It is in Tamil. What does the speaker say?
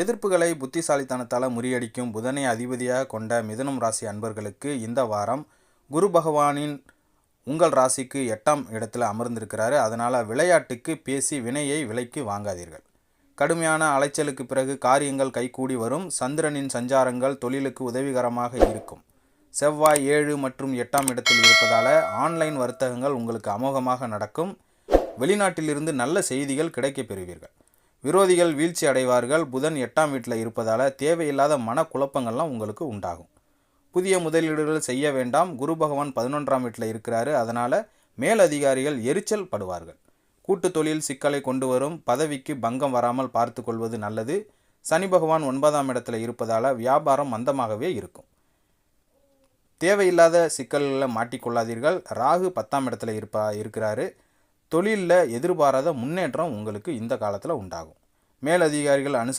எதிர்ப்புகளை புத்திசாலித்தனத்தால் முறியடிக்கும் புதனை அதிபதியாக கொண்ட மிதுனம் ராசி அன்பர்களுக்கு இந்த வாரம் குரு பகவானின் உங்கள் ராசிக்கு எட்டாம் இடத்துல அமர்ந்திருக்கிறாரு. அதனால் விளையாட்டுக்கு பேசி வினையை விலைக்கு வாங்காதீர்கள். கடுமையான அலைச்சலுக்கு பிறகு காரியங்கள் கைகூடி வரும். சந்திரனின் சஞ்சாரங்கள் தொழிலுக்கு உதவிகரமாக இருக்கும். செவ்வாய் ஏழு மற்றும் எட்டாம் இடத்தில் இருப்பதால் ஆன்லைன் வர்த்தகங்கள் உங்களுக்கு அமோகமாக நடக்கும். வெளிநாட்டிலிருந்து நல்ல செய்திகள் கிடைக்கப் பெறுவீர்கள். விரோதிகள் வீழ்ச்சி அடைவார்கள் புதன் எட்டாம் வீட்டில் இருப்பதால் தேவையில்லாத மனக்குழப்பங்கள்லாம் உங்களுக்கு உண்டாகும். புதிய முதலீடுகள் செய்ய வேண்டாம். குரு பகவான் பதினொன்றாம் வீட்டில் இருக்கிறாரு. அதனால் மேலதிகாரிகள் எரிச்சல் படுவார்கள். கூட்டு தொழில் சிக்கலை கொண்டு வரும். பதவிக்கு பங்கம் வராமல் பார்த்து கொள்வது நல்லது. சனி பகவான் ஒன்பதாம் இடத்துல இருப்பதால் வியாபாரம் மந்தமாகவே இருக்கும். தேவையில்லாத சிக்கல்களில் மாட்டிக்கொள்ளாதீர்கள். ராகு பத்தாம் இடத்துல இருப்பா இருக்கிறாரு. தொழிலில் எதிர்பாராத முன்னேற்றம் உங்களுக்கு இந்த காலத்தில் உண்டாகும். மேலதிகாரிகள் அனுச